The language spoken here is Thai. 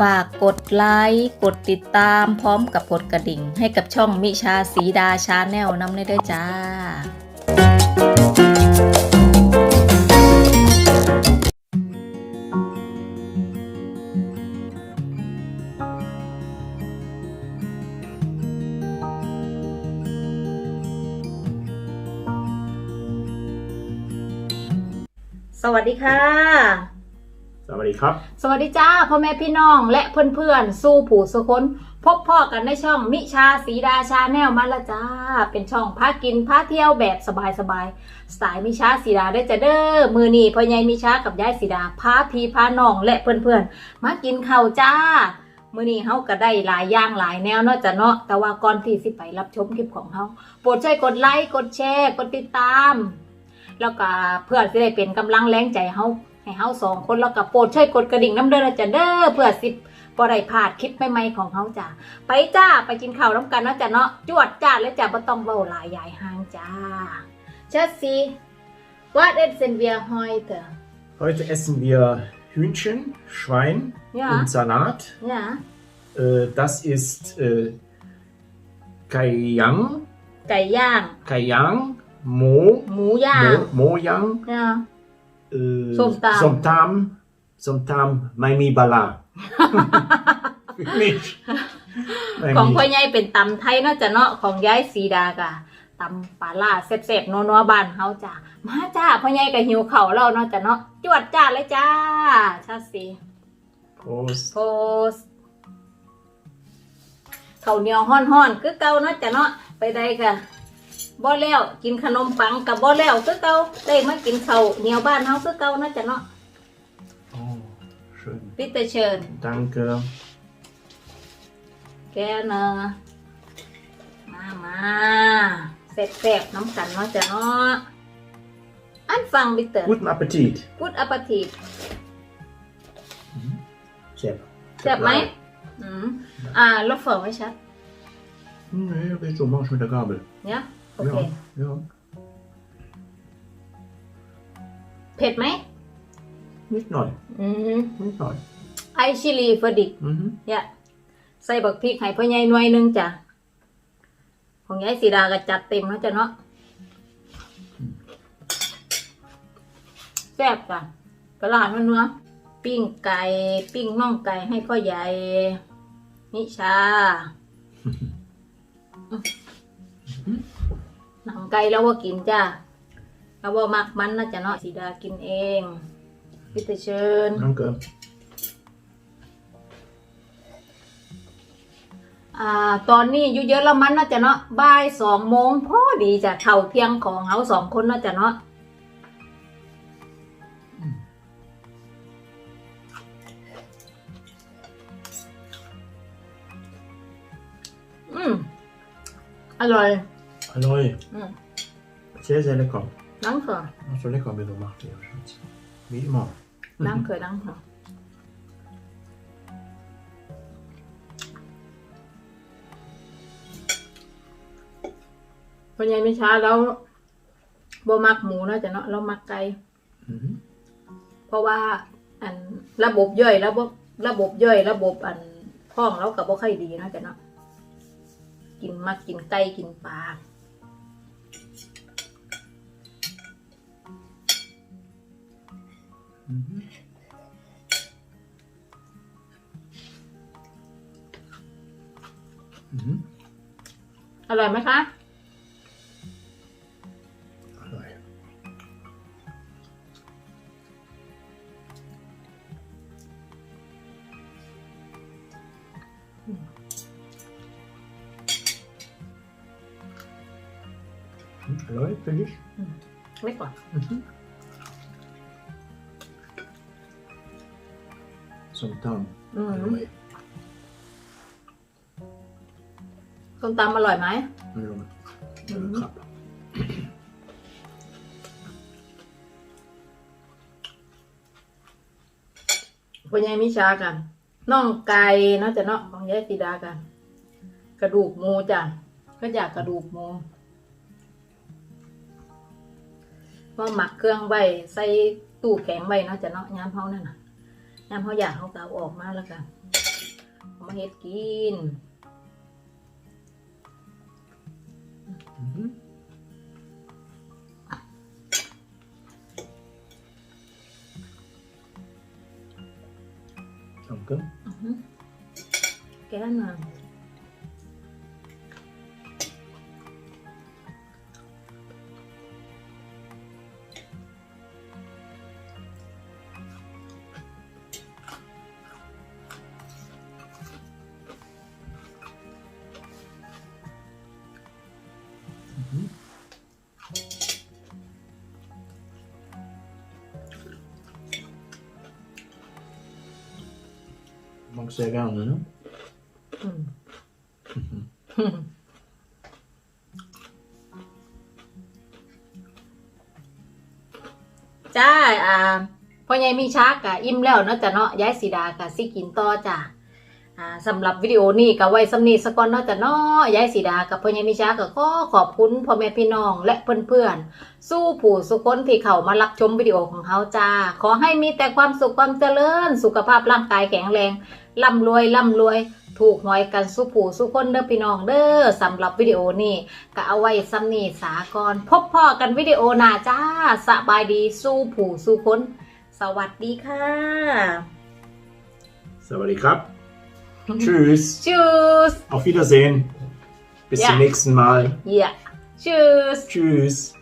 ฝากกดไลค์กดติดตามพร้อมกับกดกระดิ่ง ให้กับช่องมิชาสีดาชาแนลน้ำได้ด้วยจ้าสวัสดีค่ะ สวัสดีครับ สวัสดีจ้าพ่อแม่พี่น้องและเพื่อนๆ สู้ผู้สุคนพบพ่อกันในช่องมิชาสีดาชาแนลมาละจ้า เป็นช่องพากินพาเที่ยวแบบสบายๆสไตล์มิชาสีดาได้จะเด้อมือนี่พ่อใหญ่มิชากับยายสีดาพาพี่พาน้องและเพื่อนๆ มากินข้าวจ้า มือนี้เฮาก็ได้หลายอย่างหลายแนวเนาะจ้ะเนาะแต่ว่าก่อนที่สิไปรับชมคลิปของเฮาโปรดช่วยกดไลค์กดแชร์กดติดตาม แล้วก็เพื่อสิได้เป็นกำลังแรงใจเฮา ให้เฮาสองคนแล้วก็โปรดช่วยกดกระดิ่งน้ำเด้อนะจ้ะเด้อเพื่อสิบ่ได้พลาดคลิปใหม่ๆของเฮาจ้ะไปจ้าไปกินข้าวน้ำกันเนาะจ้ะเนาะจวดจ้าแล้วจ้ะบ่ต้องเว้าหลายยายห่างจ้าชัดสิ What essen wir heute Heute essen wir Hühnchen, Schwein Ja. und Salat. เนี่ย Äh, das ist äh, Kayang, ไก่ย่าง Kayang, Mo, หมูย่าง Mo, Mojang, เนี่ย äh, Somtam. Somtam, Somtam, Maimi Bala. Nicht. ของพ่อ Maimi. ใหญ่เป็นตำไทยเนาะจ้ะเนาะของยายสีดากะตำปลาล่าแซ่บๆนัวๆบ้านเฮาจ้ะมาจ้าพ่อใหญ่ก็หิวข้าวแล้วเนาะจ้ะเนาะจวดจ้าเลยจ้าชาสี Prost. โพสข้าวเหนียวห้อนๆคือเก่าเนาะจ้ะเนาะไปได้ค่ะ บ่แล้วกินขนมปังกับบ่แล้วคือเก่าได้มากินข้าวเหนียวบ้านเฮาคือเก่าเนาะจ้ะเนาะ Oh, schön. พิเตอร์เชิญ Danke. แกเนอะมามาแซ่บๆน้ำกันเนาะจ้ะเนาะอันฟังบิเตอร์ Guten Appetit. พูดอปทีฟ Sehr. แซ่บไหม อืม อ่าแล้วเฝอไว้ชัด Nee, red so, mach ich mit der Gabel. เนี่ย โอเค Ja, ja. เผ็ดไหม Nicht neu. อืม Nicht neu. ไอชิลีเฟอร์ดิก Mhm. เนี่ยใส่บักพริกให้พ่อใหญ่หน่วยหนึงจ้ะ ของยายสีดาก็จัดเต็มแล้วจ้ะเนาะแซ่บจ้ะกระลาดมันเนื้อปิ้งไก่ ปิ้งน่องไก่ให้พ่อใหญ่นิชา หนังไก่แล้วว่ากินจ้ะแล้วว่ามักมันนะจ้ะเนาะสีดากินเองพิเตเชิญ Danke. อ่าตอนนี้อยู่เยอะแล้วมันน่าจะเนาะบ่ายสองโมงพอดีจะเข่าเที่ยงของเฮาสองคนน่าจะเนาะอืมอร่อย Hallo. อืม Sehr, sehr lecker. นังเถอะ Ach, so lecker, wie du machst, ja, Schatz. Wie immer. นังเถอะนังเถอะพอยังไม่ช้าแล้วบ่มักหมูเนาะจ้ะเนาะเรามักไก่ Mhm. เพราะว่า อันระบบย่อยระบบระบบย่อย ระบบอันท้องเรากับบ่ค่อยดีเนาะจ้ะเนาะกินมักกินไก่กินปลา อร่อยไหมคะ Hallo. อร่อย finde ich. ไม่ก่อน Mhm. Som tam. อืม Hallo. ส้มตำอร่อยไหม Hallo. Mhm. Krab. พ่อใหญ่มิชากันน่องไก่เนาะจ้ะเนาะของยายสีดากัน กระดูกหมูจ้ะก็อยากกระดูกหมูว่าหมักเครื่องไว้ใส่ตู้แข็งไว้เนาะจ้ะเนาะยามเฮานั่นน่ะ ยามเฮาอยากเฮาก็เอาออกมาแล้วกันเอามาเฮ็ดกิน Mhm. Danke. อือหือแกะหน่อย Mag sehr gerne, ne? อืมจ้า อ่าพ่อใหญ่มีชักกะอิ่มแล้วเนาะจ้ะเนาะย้ายสีดากะสิกินต่อจ้ะ อ่าสำหรับวิดีโอนี้ก็ไว้สำนีสกอนนาะจ้ะนาะย้ายสีดากับพ่อใหญ่มีชักก็ขอขอบคุณพ่อแม่พี่น้องและเพื่อนๆ สู้ผู้สุคนที่เข้ามารับชมวิดีโอของเขาจ้า ขอให้มีแต่ความสุขความเจริญ สุขภาพร่างกายแข็งแรงร่ำรวยร่ำรวย ถูกหวยกันสู้ผู้สู้คนเด้อพี่น้องเด้อสำหรับวิดีโอนี้ก็เอาไว้ซ้ำนีสากรพบพ่อกันวิดีโอหน้าจ้าสบายดีสู้ผู้สู้คน สวัสดีค่ะ Sawadee krab. Tschüss. Tschüss. Auf Wiedersehen. Bis ja. zum nächsten Mal. Ja. Tschüss. Tschüss.